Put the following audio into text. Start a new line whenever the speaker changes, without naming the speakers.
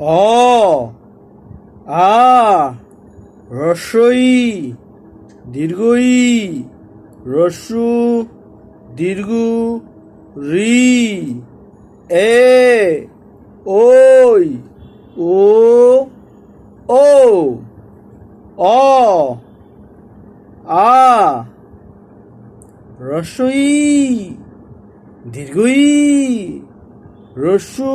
অ, আ রস্বই দীর্ঘই, রস্যু, দীর্ঘ, রি, এ, ওই, ও ও অ, আ রস্বই দীর্ঘই, রস্যু